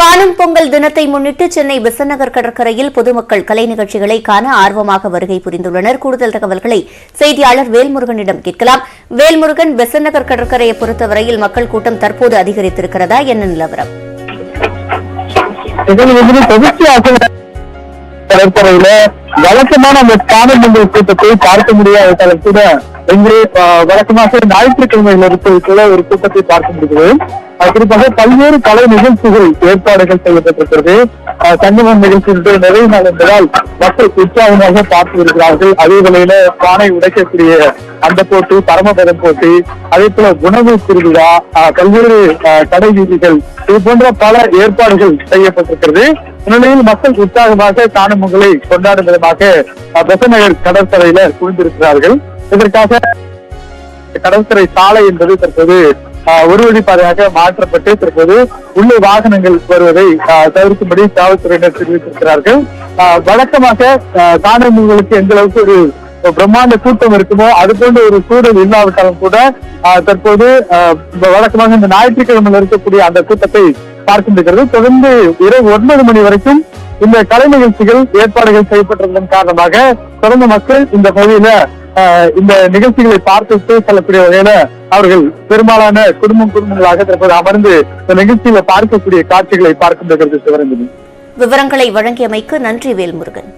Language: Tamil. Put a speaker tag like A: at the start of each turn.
A: காணும் பொங்கல் தினத்தை முன்னிட்டு சென்னை விசநகர் கடற்கரையில் பொதுமக்கள் கலை நிகழ்ச்சிகளை காண ஆர்வமாக வருகை புரிந்துள்ளனர். கூடுதல் தகவல்களை செய்தியாளர் வேல்முருகனிடம் கேட்கலாம். வேல்முருகன் விசநகர் கடற்கரையை பொறுத்தவரையில் மக்கள் கூட்டம் தற்போது அதிகரித்திருக்கிறதா? என்ன நிலவரம்?
B: கடற்கரையில வழக்கமான காணும் பொங்கல் கூட்டத்தை பார்க்க முடியாத கூட இங்கே வழக்கமாக ஞாயிற்றுக்கிழமையில் இருக்கிற ஒரு கூட்டத்தை பார்க்க முடிகிறது. குறிப்பாக பல்வேறு கலை நிகழ்ச்சிகள் ஏற்பாடுகள் செய்யப்பட்டிருக்கிறது. சங்கமம் நிகழ்ச்சியினுடைய நிறைவு நாள் என்பதால் மக்கள் உற்சாகமாக பார்த்து வருகிறார்கள். அதே வேளையில பானை உடைக்கக்கூடிய அந்த போட்டி பரமபதம் போட்டி அதே போல உணவு திருவிழா ஆஹ், பல்வேறு ஆஹ், கடை வீதிகள் இது போன்ற பல ஏற்பாடுகள் செய்யப்பட்டிருக்கிறது. இந்நிலையில் மக்கள் உற்சாகமாக காணும் கொண்டாடும் விதமாக பெசநகர் கடற்கரையில குவிந்திருக்கிறார்கள். இதற்காக கடற்கரை சாலை என்பது தற்போது ஒரு வழிப்பாதையாக மாற்றப்பட்டு தற்போது உள்ளே வாகனங்கள் வருவதை தவிர்க்கும்படி காவல்துறையினர் தெரிவித்திருக்கிறார்கள். வழக்கமாக அஹ், எந்த அளவுக்கு ஒரு பிரம்மாண்ட கூட்டம் இருக்குமோ அது போன்ற ஒரு சூழல் இல்லாவிட்டாலும் கூட ஆஹ், தற்போது ஆஹ், வழக்கமாக இந்த ஞாயிற்றுக்கிழமையில் இருக்கக்கூடிய அந்த கூட்டத்தை பார்க்கின்றது தொடர்ந்து இரவு ஒன்பது மணி வரைக்கும் இந்த கலை நிகழ்ச்சிகள் ஏற்பாடுகள் செய்யப்பட்டிருந்ததன் காரணமாக தொடர்ந்து மக்கள் இந்த பகுதியில இந்த நிகழ்ச்சிகளை பார்த்துட்டு செல்லக்கூடிய வகையில அவர்கள் பெரும்பாலான குடும்பம் குடும்பங்களாக தற்போது அமர்ந்து இந்த நிகழ்ச்சியில பார்க்கக்கூடிய காட்சிகளை பார்க்க சிவரஞ்சனி
A: விவரங்களை வழங்கியமைக்கு நன்றி வேல்முருகன்.